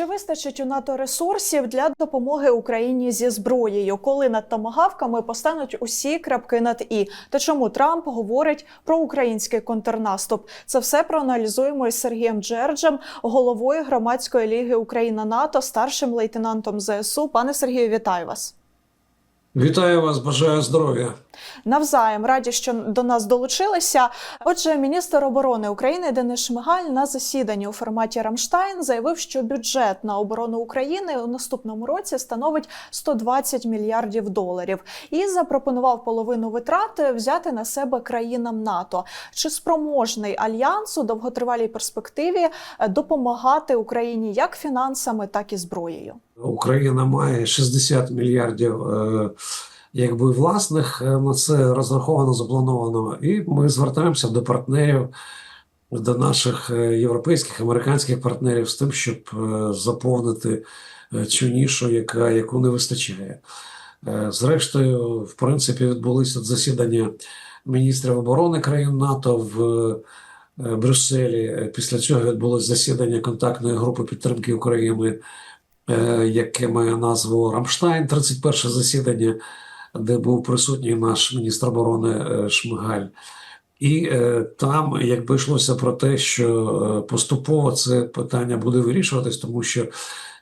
Чи вистачить у НАТО ресурсів для допомоги Україні зі зброєю, коли над томагавками постануть усі крапки над і? Та чому Трамп говорить про український контрнаступ? Це все проаналізуємо із Сергієм Джерджем, головою громадської ліги Україна НАТО, старшим лейтенантом ЗСУ. Пане Сергію, вітаю вас. Вітаю вас, бажаю здоров'я. Навзаєм раді, що до нас долучилися. Отже, міністр оборони України Денис Шмигаль на засіданні у форматі Рамштайн заявив, що бюджет на оборону України у наступному році становить 120 мільярдів доларів, і запропонував половину витрат взяти на себе країнам НАТО. Чи спроможний альянс у довготривалій перспективі допомагати Україні як фінансами, так і зброєю? Україна має 60 мільярдів е, якби власних е, на це розраховано, заплановано. І ми звертаємося до партнерів, до наших е, європейських, американських партнерів з тим, щоб заповнити цю нішу, яка, яку не вистачає. Зрештою, в принципі, відбулися засідання міністрів оборони країн НАТО в Брюсселі. Після цього відбулось засідання контактної групи підтримки України, яке має назву Рамштайн, 31 засідання, де був присутній наш міністр оборони е, Шмигаль. І е, там якби йшлося про те, що е, поступово це питання буде вирішуватись, тому що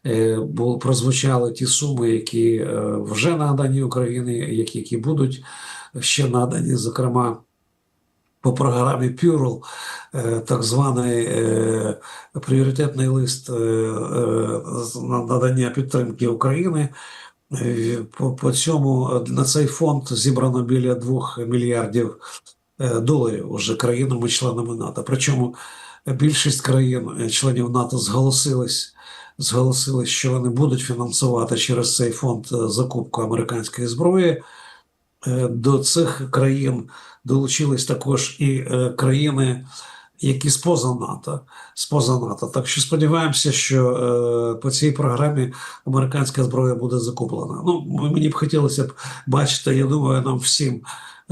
е, бу- прозвучали ті суми, які е, вже надані Україні, які, які будуть ще надані, зокрема по програмі Пюрл, е, так званий е, пріоритетний лист е, надання підтримки України. По, цьому на цей фонд зібрано біля 2 мільярдів доларів уже країнами-членами НАТО. Причому більшість країн, е, членів НАТО, зголосились, зголосились, що вони будуть фінансувати через цей фонд закупку американської зброї. До цих країн долучились також і е, країни, які споза НАТО, споза НАТО. Так що сподіваємося, що е, по цій програмі американська зброя буде закуплена. Ну, мені б хотілося б бачити, я думаю, нам всім,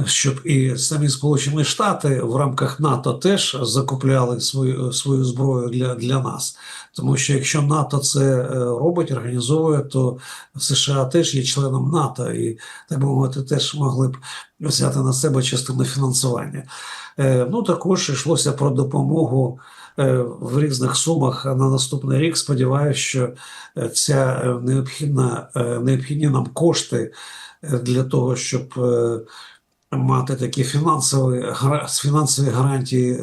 щоб і самі Сполучені Штати в рамках НАТО теж закупляли свою, свою зброю для, для нас. Тому що якщо НАТО це е, робить, організовує, то США теж є членом НАТО і так би мовити, теж могли б взяти на себе частину фінансування. Е, Ну також йшлося про допомогу е, в різних сумах на наступний рік. Сподіваюся, що е, ця необхідна необхідні нам кошти для того, щоб мати такі фінансові фінансові гарантії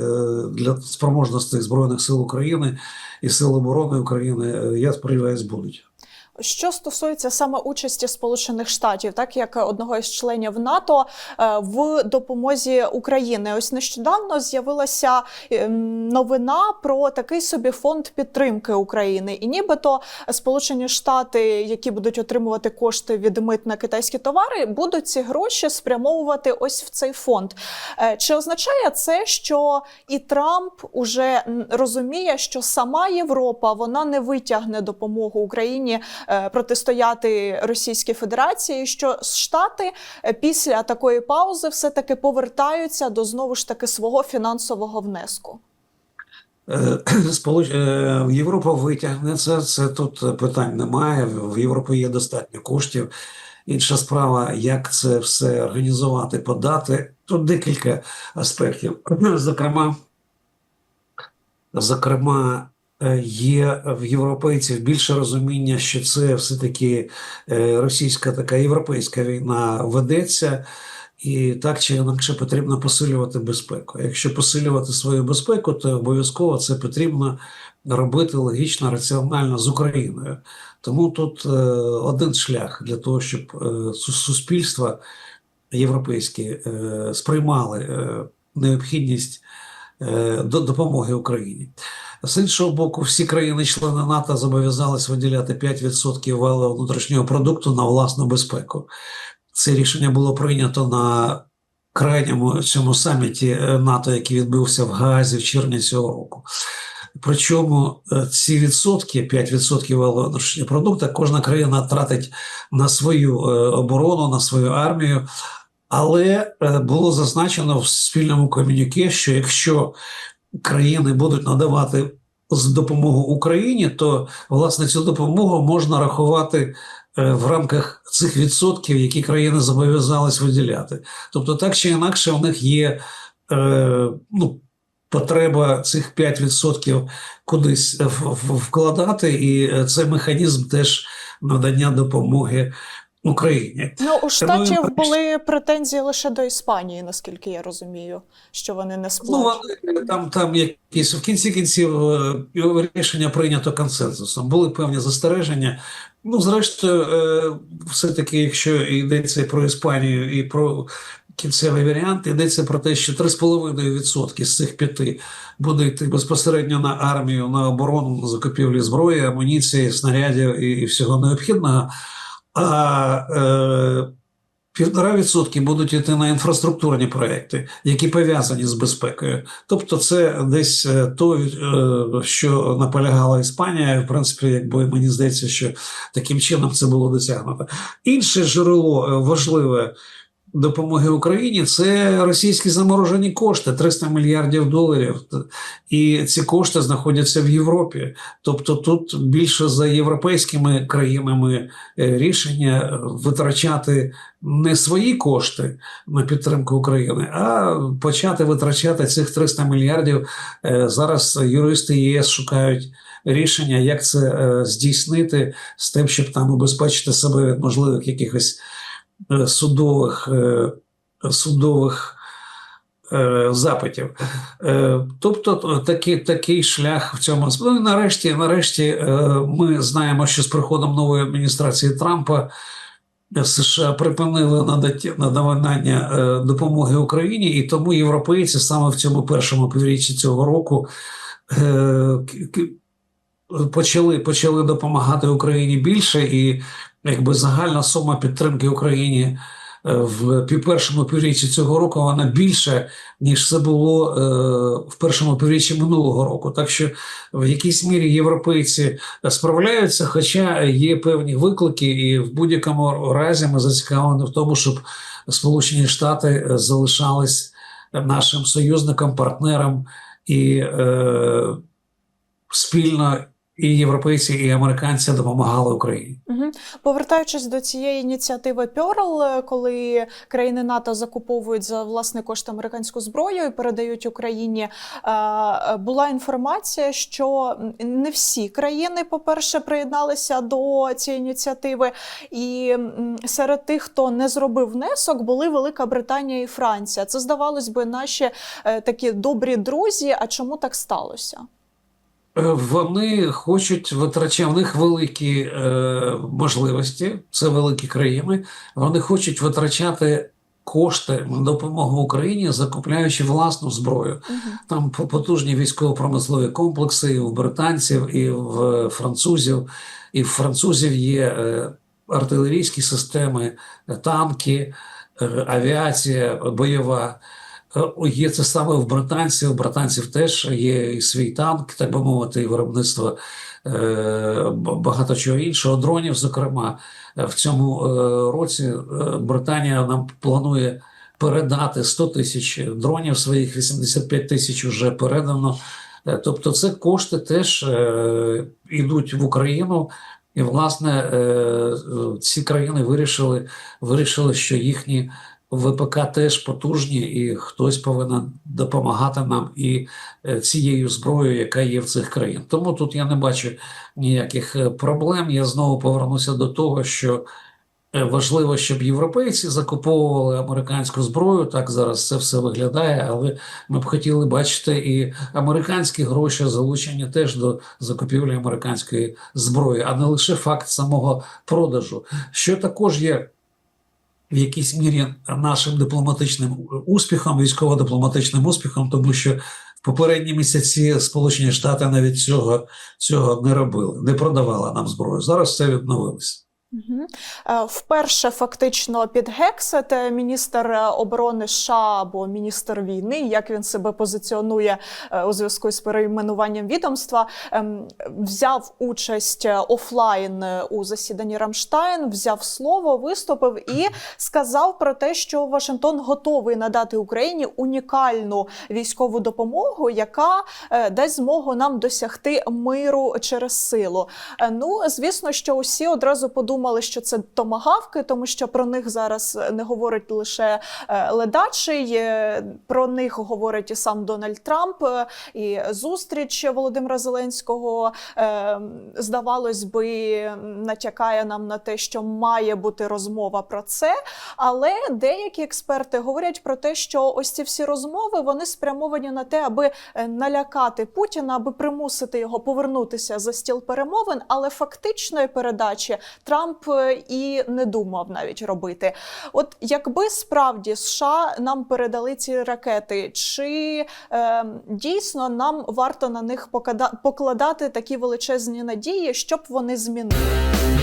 для спроможності збройних сил України і сил оборони України. Я сподіваюся, будуть. Що стосується саме участі Сполучених Штатів, так як одного із членів НАТО е, в допомозі України, ось нещодавно з'явилася ем, новина про такий собі фонд підтримки України, і нібито Сполучені Штати, які будуть отримувати кошти від мит на китайські товари, будуть ці гроші спрямовувати ось в цей фонд. Е, Чи означає це, що і Трамп уже розуміє, що сама Європа вона не витягне допомогу Україні протистояти Російській Федерації, що Штати е, після такої паузи все таки повертаються до знову ж таки свого фінансового внеску? Е, е, Європа витягне це, це тут питань немає. В Європі є достатньо коштів. Інша справа, як це все організувати, подати. Тут декілька аспектів. Зокрема, зокрема, е, є в європейців більше розуміння, що це все-таки е, російська така європейська війна ведеться. І так чи інакше потрібно посилювати безпеку. Якщо посилювати свою безпеку, то обов'язково це потрібно робити логічно, раціонально з Україною. Тому тут е, один шлях для того, щоб е, суспільства європейські е, сприймали е, необхідність е, допомоги Україні. З іншого боку, всі країни-члени НАТО зобов'язались виділяти 5% валового внутрішнього продукту на власну безпеку. Це рішення було прийнято на крайньому цьому саміті е, НАТО, який відбувся в Гаазі в червні цього року. Причому е, ці відсотки, 5% валового внутрішнього продукту, кожна країна тратить на свою е, оборону, на свою армію. Але було зазначено в спільному комюніке, що якщо країни будуть надавати допомогу Україні, то власне цю допомогу можна рахувати е, в рамках цих відсотків, які країни зобов'язались виділяти. Тобто, так чи інакше, в них є е, ну, потреба цих 5% кудись е, вкладати, і е, це механізм теж надання допомоги Україні. Ну, у штатів бачиш- були претензії лише до Іспанії, наскільки я розумію, що вони не Ну, сплачують. вони, там, там якісь в кінці кінців е, рішення прийнято консенсусом. Були певні застереження. Ну, зрештою, е, все-таки, якщо йдеться про Іспанію і про кінцевий варіант, йдеться про те, що 3,5% з цих п'яти буде йти безпосередньо на армію, на оборону, на закупівлі зброї, амуніції, снарядів і, і всього необхідного. А е, Півтора відсотки будуть йти на інфраструктурні проекти, які пов'язані з безпекою. Тобто, це десь е, то, е, що наполягала Іспанія. В принципі, якби мені здається, що таким чином це було досягнуто. Інше джерело важливе допомоги Україні це російські заморожені кошти 300 мільярдів доларів. І ці кошти знаходяться в Європі. Тобто, тут більше за європейськими країнами е, рішення витрачати не свої кошти на підтримку України, а почати витрачати цих 300 мільярдів. Е, Зараз юристи ЄС шукають рішення, як це е, здійснити з тим, щоб там убезпечити себе від можливих якихось судових, е, судових е, запитів. Е, Тобто такий, такий шлях в цьому. Ну, і нарешті, нарешті е, ми знаємо, що з приходом нової адміністрації Трампа США припинили надавання е, допомоги Україні, і тому європейці саме в цьому першому півріччі цього року е, почали, почали допомагати Україні більше, і якби загальна сума підтримки Україні е, в першому півріччі цього року вона більше, ніж це було е, в першому півріччі минулого року. Так що в якійсь мірі європейці справляються, хоча є певні виклики, і в будь-якому разі ми зацікавлені в тому, щоб Сполучені Штати залишались нашим союзником, партнером і е, спільно і європейці, і американці допомагали Україні. Угу. Повертаючись до цієї ініціативи Пьорл, е, коли країни НАТО закуповують за власний кошт американську зброю і передають Україні, е, е, була інформація, що не всі країни, по-перше, приєдналися до цієї ініціативи, і серед тих, хто не зробив внесок, були Велика Британія і Франція. Це здавалось би наші такі добрі друзі. А чому так сталося? Е, Вони хочуть витрачати, в них великі е, можливості, це великі країни. Вони хочуть витрачати кошти на допомогу Україні, закупляючи власну зброю. Угу. Там по- потужні військово-промислові комплекси і в британців, і в французів. І в французів є е, артилерійські системи, е, танки, е, авіація бойова. Е, Є це саме в британців. У британців теж є і свій танк, так би мовити, і виробництво е, багато чого іншого, дронів, зокрема. Е, В цьому році Британія нам планує передати 100 тисяч дронів своїх, 85 тисяч вже передано. Тобто, це кошти теж йдуть в Україну. І, власне, ці країни вирішили, вирішили, що їхні ВПК теж потужні, і хтось повинен допомагати нам і е, цією зброєю, яка є в цих країн. Тому тут я не бачу ніяких е, проблем. Я знову повернуся до того, що е, важливо, щоб європейці закуповували американську зброю. Так зараз це все виглядає, але ми б хотіли бачити і американські гроші залучені теж до закупівлі американської зброї, а не лише факт самого продажу, що також є в якійсь мірі нашим дипломатичним успіхом, військово-дипломатичним успіхом, тому що в попередні місяці Сполучені Штати навіть цього, цього не робили, не продавали нам зброю. Зараз це відновилося. Е, Вперше фактично під гексет міністр е, оборони США або міністр війни, як він себе позиціонує е, у зв'язку з перейменуванням відомства, ем, взяв участь офлайн у засіданні Рамштайн, взяв слово, виступив і сказав про те, що Вашингтон готовий надати Україні унікальну військову допомогу, яка дасть змогу нам досягти миру через силу. Ну, звісно, що усі одразу подумали, що це томагавки, тому що про них зараз е, не говорить лише е, ледачий, про них говорить і сам Дональд Трамп, е, і зустріч Володимира Зеленського, здавалось би, натякає нам на те, що має бути розмова про це. Але деякі експерти говорять про те, що ось ці всі розмови вони спрямовані на те, аби налякати Путіна, аби примусити його повернутися за стіл перемовин. Але фактичної передачі Трамп е, і не думав навіть робити. От якби справді США нам передали ці ракети, чи е, дійсно нам варто на них покладати такі величезні надії, щоб вони змінили?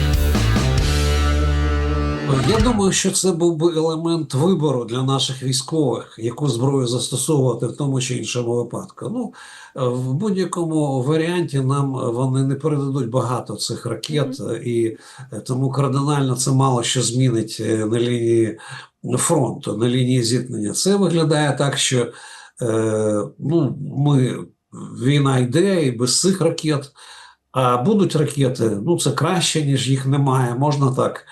Я думаю, що це був би елемент вибору для наших військових, яку зброю застосовувати в тому чи іншому випадку. Ну, е, в будь-якому варіанті нам вони не передадуть багато цих ракет, е, і е, тому кардинально це мало що змінить е, на лінії фронту, на лінії зіткнення. Це виглядає так, що е, ну, ми, війна йде і без цих ракет. А будуть ракети, ну це краще, ніж їх немає. Можна так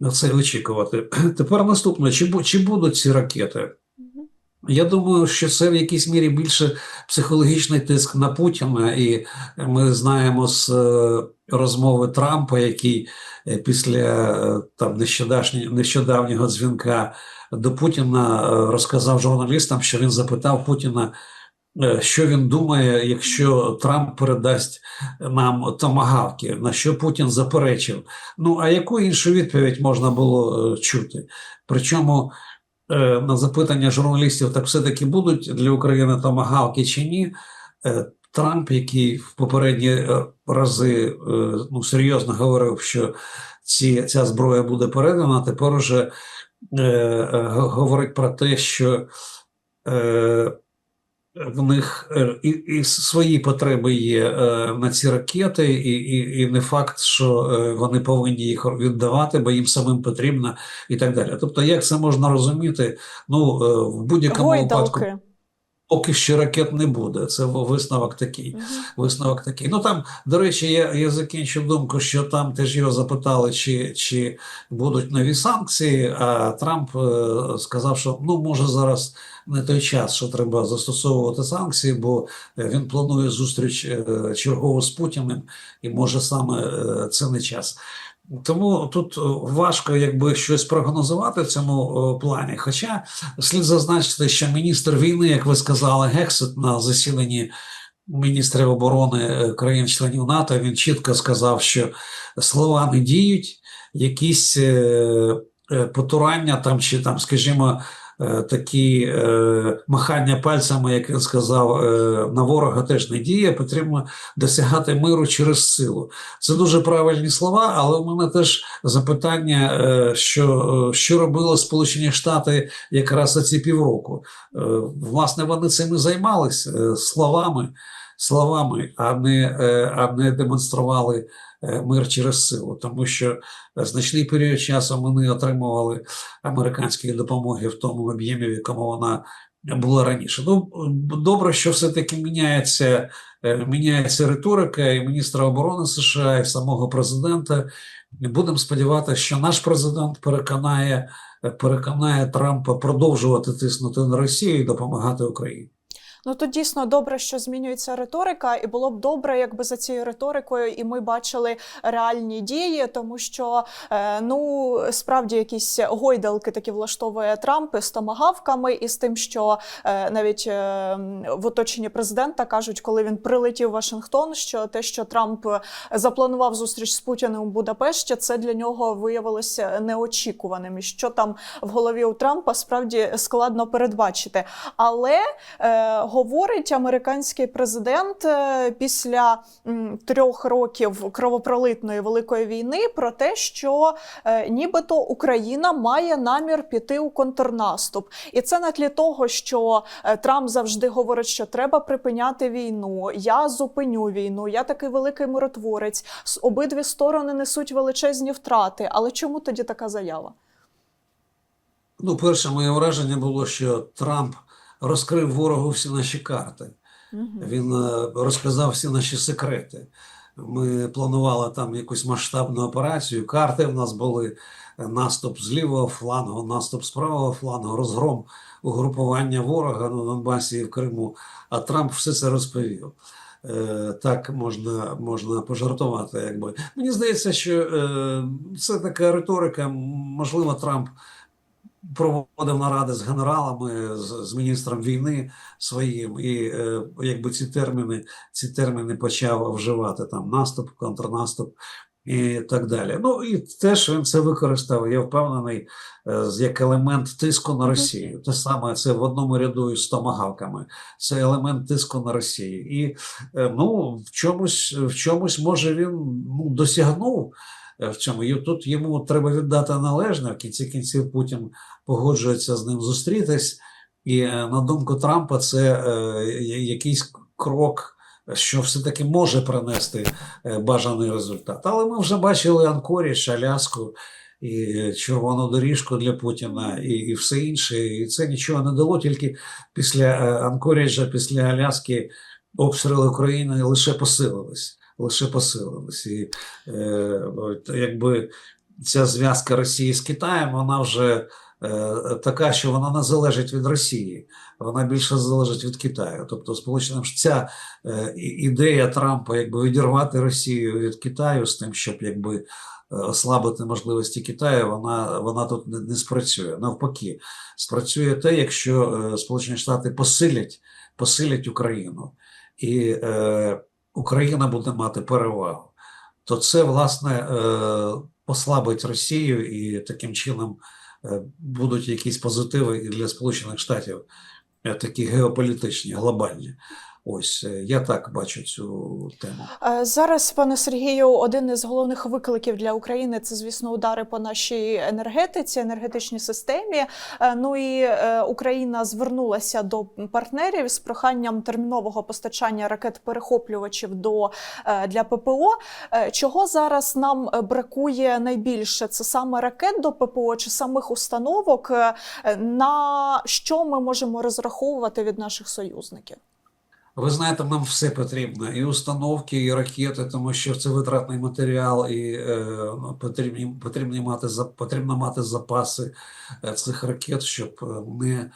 на це очікувати. Тепер наступне: чи, чи будуть ці ракети? Я думаю, що це в якійсь мірі більше психологічний тиск на Путіна, і ми знаємо з е, розмови Трампа, який е, після е, там нещодавнього, дзвінка до Путіна розказав журналістам, що він запитав Путіна, що він думає, якщо Трамп передасть нам томагавки, на що Путін заперечив. Ну а яку іншу відповідь можна було е, чути? Причому е, на запитання журналістів, так все-таки будуть для України томагавки чи ні? Е, Трамп, який в попередні е, рази е, ну, серйозно говорив, що ці, ця зброя буде передана, тепер уже е, е, говорить про те, що е, в них е, і, і свої потреби є е, на ці ракети, і, і, і не факт, що е, вони повинні їх віддавати, бо їм самим потрібно, і так далі. Тобто, як це можна розуміти? Ну, в будь-якому випадку, поки що ракет не буде. Це висновок такий. Мгм. Висновок такий. Ну там, до речі, я, я закінчив думку, що там теж його запитали, чи, чи будуть нові санкції. А Трамп е, сказав, що ну може зараз не той час, що треба застосовувати санкції, бо е, він планує зустріч е, чергову з Путіним, і може саме е, це не час. Тому тут важко якби щось прогнозувати в цьому плані. Хоча слід зазначити, що міністр війни, як ви сказали, Гексет на засіданні міністрів оборони країн-членів НАТО, він чітко сказав, що слова не діють, якісь потурання там чи там, скажімо, такі е, махання пальцями, як він сказав, е, на ворога теж не діє. Потрібно досягати миру через силу. Це дуже правильні слова, але у мене теж запитання, е, що, е, що робили Сполучені Штати якраз за ці півроку. Е, Власне, вони цим і займалися е, словами, словами, а не, е, а не демонстрували е, мир через силу, тому що значний період часу ми не отримували американської допомоги в тому об'ємі, в якому вона була раніше. Ну, добре, що все-таки міняється, е, міняється риторика і міністра оборони США, і самого президента. Будемо сподіватися, що наш президент переконає, переконає Трампа продовжувати тиснути на Росію і допомагати Україні. Ну тут дійсно добре, що змінюється риторика, і було б добре, якби за цією риторикою і ми бачили реальні дії, тому що е, ну справді якісь гойдалки такі влаштовує Трамп з томагавками, і з тим, що е, навіть е, в оточенні президента кажуть, коли він прилетів в Вашингтон, що те, що Трамп запланував зустріч з Путіним у Будапешті, це для нього виявилося неочікуваним. І що там в голові у Трампа справді складно передбачити. Але е, говорить американський президент е, після трьох років кровопролитної великої війни про те, що е, нібито Україна має намір піти у контрнаступ, і це на тлі того, що е, Трамп завжди говорить, що треба припиняти війну. Я зупиню війну. Я такий великий миротворець. Обидві сторони несуть величезні втрати. Але чому тоді така заява? Ну, перше моє враження було, що Трамп розкрив ворогу всі наші карти. Він е, розказав всі наші секрети. Ми планували там якусь масштабну операцію. Карти в нас були е, наступ з лівого флангу, наступ з правого флангу, розгром угрупування ворога на Донбасі і в Криму. А Трамп все це розповів. Е, Так можна, можна пожартувати. Якби. Мені здається, що це така риторика. Можливо, Трамп проводив наради з генералами, з, з міністром війни своїм, і е, якби ці терміни, ці терміни почав вживати там наступ, контрнаступ і так далі. Ну і теж він це використав, я впевнений, е, з- як елемент тиску на Росію. Те саме це в одному ряду із томагавками. Це елемент тиску на Росію. І е, ну, в чомусь, в чомусь може він ну, досягнув. Е, В цьому і тут йому треба віддати належне. В кінці кінців Путін погоджується з ним зустрітись. І е, на думку Трампа, це е, якийсь крок, що все-таки може принести бажаний результат. Але ми вже бачили Анкоріж, Аляску і червону доріжку для Путіна, і, і все інше. І це нічого не дало. Тільки після Анкоріджа, після Аляски обстріли України лише посилились. Лише посилились. І е, якби ця зв'язка Росії з Китаєм, вона вже е, така, що вона не залежить від Росії, вона більше залежить від Китаю. Тобто, Сполученим ця е, ідея Трампа, якби відірвати Росію від Китаю з тим, щоб якби е, ослабити можливості Китаю, вона, вона тут не, не спрацює. Навпаки, спрацює те, якщо Сполучені Штати посилять, посилять Україну, і е, Україна буде мати перевагу. То це власне е, послабить Росію і таким чином е, будуть якісь позитиви і для Сполучених Штатів, е, такі геополітичні, глобальні. Ось е, я так бачу цю тему. Е, Зараз, пане Сергію, один із головних викликів для України це, звісно, удари по нашій енергетиці, енергетичній системі. Е, Ну і Україна звернулася до партнерів з проханням термінового постачання ракет-перехоплювачів до для ППО. Чого зараз нам бракує найбільше? Це саме ракет до ППО чи самих установок? На що ми можемо розраховувати від наших союзників? Ви знаєте, нам все потрібно, і установки, і ракети, тому що це витратний матеріал, і е, ну, потрібні, потрібні мати, потрібно мати запаси е, цих ракет, щоб е, не,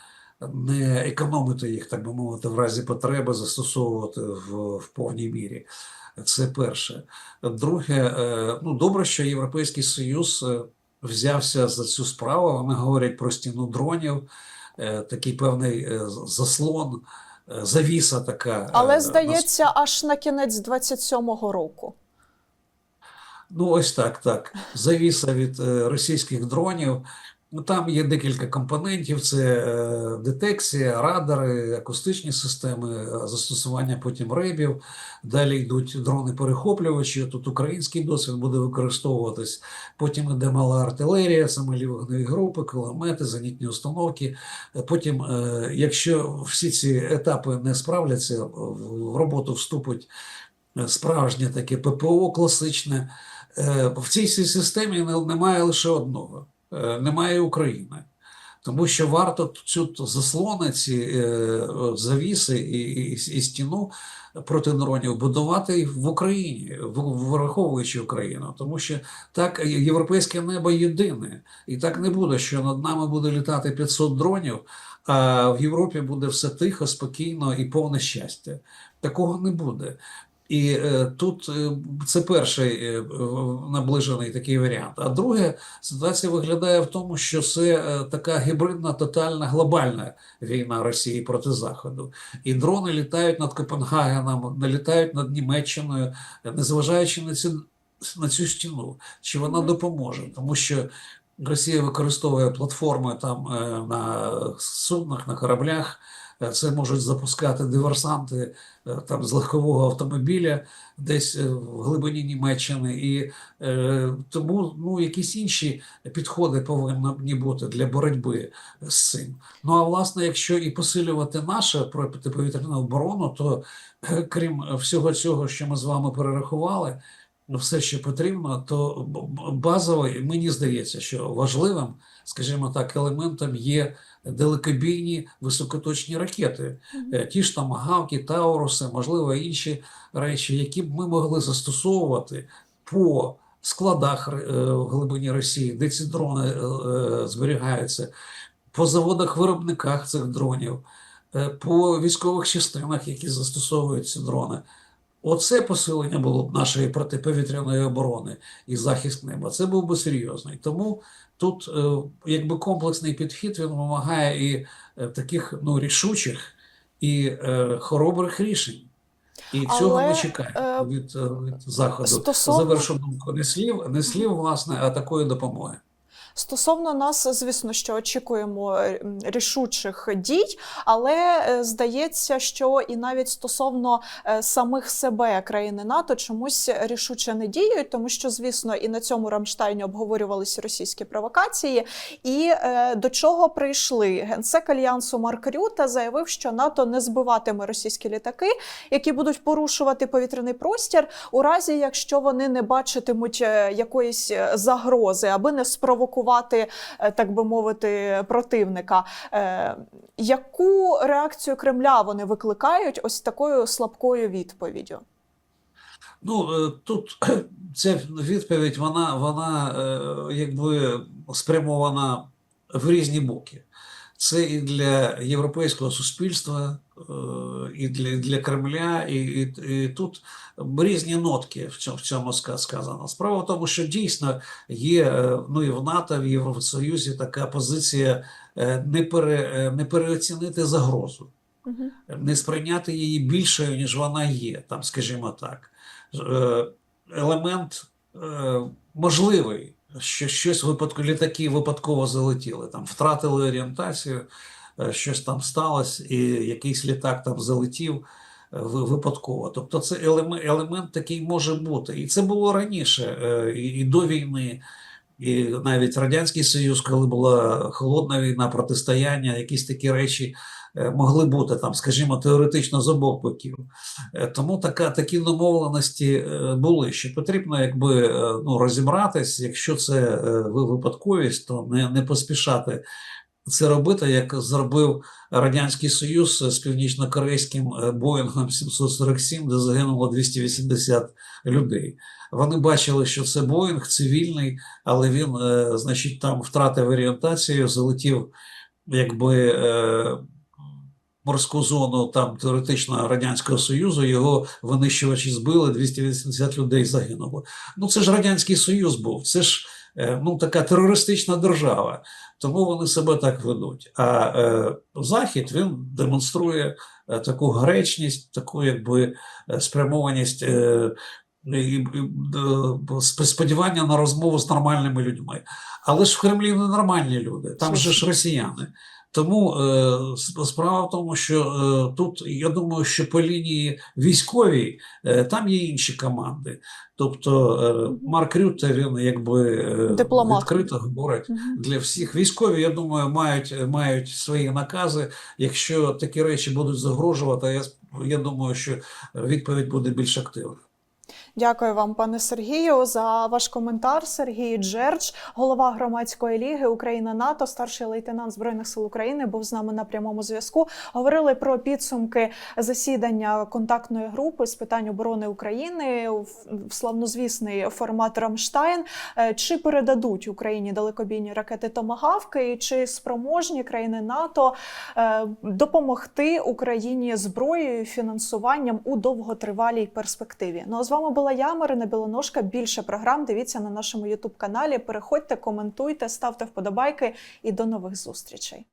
не економити їх, так би мовити, в разі потреби застосовувати в, в повній мірі. Це перше. Друге, е, ну добре, що Європейський Союз е, взявся за цю справу. Вони говорять про стіну дронів, е, такий певний заслон. Завіса така. е, Але здається, аж на кінець 27-го року. Ну, ось так, так. Завіса від е, російських дронів. Ну, там є декілька компонентів: це е, детекція, радари, акустичні системи, е, застосування потім ребів. Далі йдуть дрони-перехоплювачі. Тут український досвід буде використовуватись. Потім йде мала артилерія, це малі вогневі групи, кулемети, зенітні установки. Потім, е, якщо всі ці етапи не справляться, в роботу вступить справжнє таке ППО класичне. В цій системі немає лише одного: немає України. Тому що варто цю заслони, ці е, завіси і, і, і стіну проти дронів будувати в Україні, враховуючи Україну. Тому що так європейське небо єдине, і так не буде, що над нами буде літати 500 дронів, а в Європі буде все тихо, спокійно і повне щастя. Такого не буде. І е, тут е, це перший е, наближений такий варіант. А друге, ситуація виглядає в тому, що це така гібридна, тотальна глобальна війна Росії проти Заходу. І дрони літають над Копенгагеном, не літають над Німеччиною, незважаючи на цю, на цю стіну, чи вона допоможе, тому що. Росія використовує платформи там на суднах, на кораблях Це можуть запускати диверсанти е, там з легкового автомобіля десь е, в глибині Німеччини, і е, тому ну, якісь інші підходи повинні бути для боротьби з цим. Ну а власне, якщо і посилювати нашу протиповітряну оборону, то е, крім всього цього, що ми з вами перерахували, все, що потрібно, то б- б- базовий, мені здається, що важливим, скажімо так, елементом є далекобійні високоточні ракети. Е, Ті ж там Гавки, Тауруси, можливо, інші речі, які б ми могли застосовувати по складах е, в глибині Росії, де ці дрони е, зберігаються, по заводах-виробниках цих дронів, по військових частинах, які застосовують ці дрони. Оце посилення було б нашої протиповітряної оборони і захист неба. Це був би серйозний. Тому тут, е, якби комплексний підхід, він вимагає і е, таких ну, рішучих і е, хоробрих рішень. І цього не ми чекаємо е, від, від заходу. стосовно- Завершу думку не слів, не слів, власне, а такої допомоги. Стосовно нас, звісно, що очікуємо е, рішучих дій, але е, здається, що і навіть стосовно е, самих себе країни НАТО чомусь рішуче не діють, тому що, звісно, і на цьому Рамштайні обговорювалися російські провокації. І до чого прийшли генсек альянсу Марк Рюта заявив, що НАТО не збиватиме російські літаки, які будуть порушувати повітряний простір, у разі якщо вони не бачитимуть якоїсь загрози, аби не спровокувати, е, так би мовити, противника. Е, Яку реакцію Кремля вони викликають ось такою слабкою відповіддю? Ну, е, тут ця відповідь, вона, вона якби спрямована в різні боки. Це і для європейського суспільства, і для, для Кремля, і, і, і тут різні нотки в цьому, в цьому сказано. Справа в тому, що дійсно є е, ну, і в НАТО, в Євросоюзі така позиція е, не, пере, не переоцінити загрозу Угу. не сприйняти її більшою, ніж вона є, там, скажімо так. Е, Елемент е, можливий, що щось випадку, літаки випадково залетіли, там втратили орієнтацію, щось там сталося, і якийсь літак там залетів е, випадково. Тобто це елемент, елемент такий може бути. І це було раніше, е, і, до війни. І навіть Радянський Союз, коли була холодна війна, протистояння, якісь такі речі е, могли бути там, скажімо, теоретично з обох боків. Е, Тому така, такі домовленості е, були. Що потрібно якби е, ну, розібратись, якщо це е, випадковість, то не, не поспішати це робити, як зробив Радянський Союз з північно-корейським е, Боїнгом 747, де загинуло 280 людей. Вони бачили, що це Боїнг цивільний, але він, е, значить, там втратив орієнтацію, залетів якби е, морську зону там теоретично Радянського Союзу, його винищувачі збили, 280 людей загинуло. Ну це ж Радянський Союз був, це ж ну, така терористична держава, тому вони себе так ведуть. А е, Захід він демонструє е, таку гречність, таку якби е, спрямованість. Е, і, е, сподівання на розмову з нормальними людьми. Але ж в Кремлі не нормальні люди, там же ж росіяни. Тому е, справа в тому, що е, тут я думаю, що по лінії військовій е, там є інші команди. Тобто е, Марк Рютте, він якби е, Дипломат. відкрито говорить Мгм. для всіх. Військові, я думаю, мають, мають свої накази. Якщо такі речі будуть загрожувати, я, я думаю, що відповідь буде більш активна. Дякую вам, пане Сергію, за ваш коментар. Сергій Джердж, голова громадської ліги Україна НАТО, старший лейтенант збройних сил України, був з нами на прямому зв'язку. Говорили про підсумки засідання контактної групи з питань оборони України в славнозвісний формат Рамштайн. Е, Чи передадуть Україні далекобійні ракети Томагавки, і чи спроможні країни НАТО е, допомогти Україні зброєю фінансуванням у довготривалій перспективі? Ну а з вами була я, Марина Білоножка. Більше програм дивіться на нашому Ютуб каналі. Переходьте, коментуйте, ставте вподобайки і до нових зустрічей.